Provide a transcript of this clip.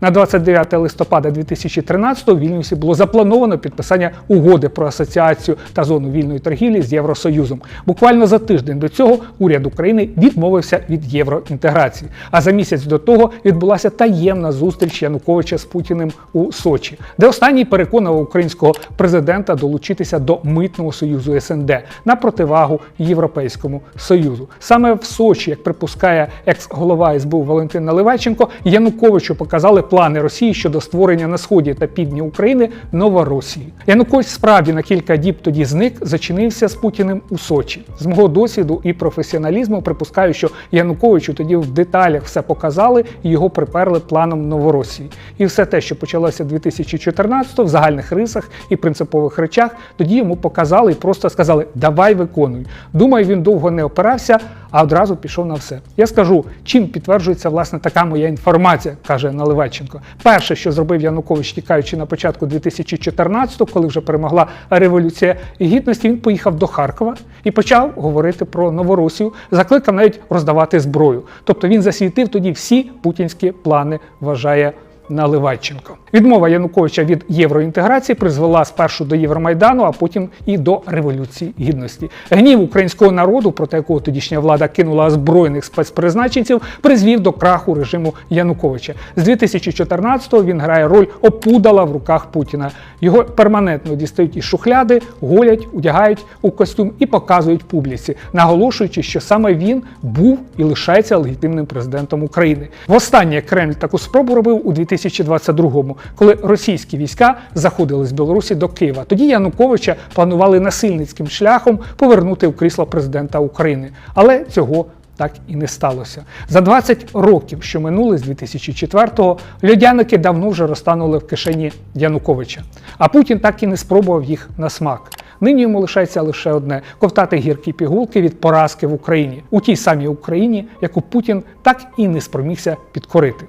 На 29 листопада 2013-го Вільнюсі було заплановано підписання угоди про асоціацію та зону вільної торгівлі з Євросоюзом. Буквально за тиждень до цього уряд України відмовився від євроінтеграції. А за місяць до того відбулася таємна зустріч Януковича з Путіним у Сочі, де останній переконував українського президента долучитися до митного союзу СНД на противагу Європейському Союзу. Саме в Сочі, як припускає екс-голова СБУ Валентин Наливайченко, Януковичу показали плани Росії щодо створення на сході та півдні України Новоросії. Янукович справді на кілька діб тоді зник, зачинився з Путіним у Сочі. З мого досвіду і професіоналізму припускаю, що Януковичу тоді в деталях все показали і його приперли планом Новоросії. І все те, що почалося 2014-го в загальних рисах і принципових речах, тоді йому показали і просто сказали: Давай виконуй. Думаю, він довго не опирався, а одразу пішов на все. Я скажу, чим підтверджується власне така моя інформація, каже Наливайченко. Перше, що зробив Янукович, тікаючи на початку 2014-го, коли вже перемогла революція гідності, він поїхав до Харкова і почав говорити про Новоросію, закликав навіть роздавати зброю. Тобто він засвітив тоді всі путінські плани, вважає. Наливайченко. Відмова Януковича від євроінтеграції призвела спершу до Євромайдану, а потім і до Революції Гідності. Гнів українського народу, проти якого тодішня влада кинула озброєних спецпризначенців, призвів до краху режиму Януковича. З 2014-го він грає роль опудала в руках Путіна. Його перманентно дістають із шухляди, голять, одягають у костюм і показують публіці, наголошуючи, що саме він був і лишається легітимним президентом України. Востаннє Кремль таку спробу робив у 2022-му, коли російські війська заходили з Білорусі до Києва. Тоді Януковича планували насильницьким шляхом повернути в крісло президента України, але цього так і не сталося. За 20 років, що минули з 2004-го, льодяники давно вже розтанули в кишені Януковича. А Путін так і не спробував їх на смак. Нині йому лишається лише одне ковтати гіркі пігулки від поразки в Україні у тій самій Україні, яку Путін так і не спромігся підкорити.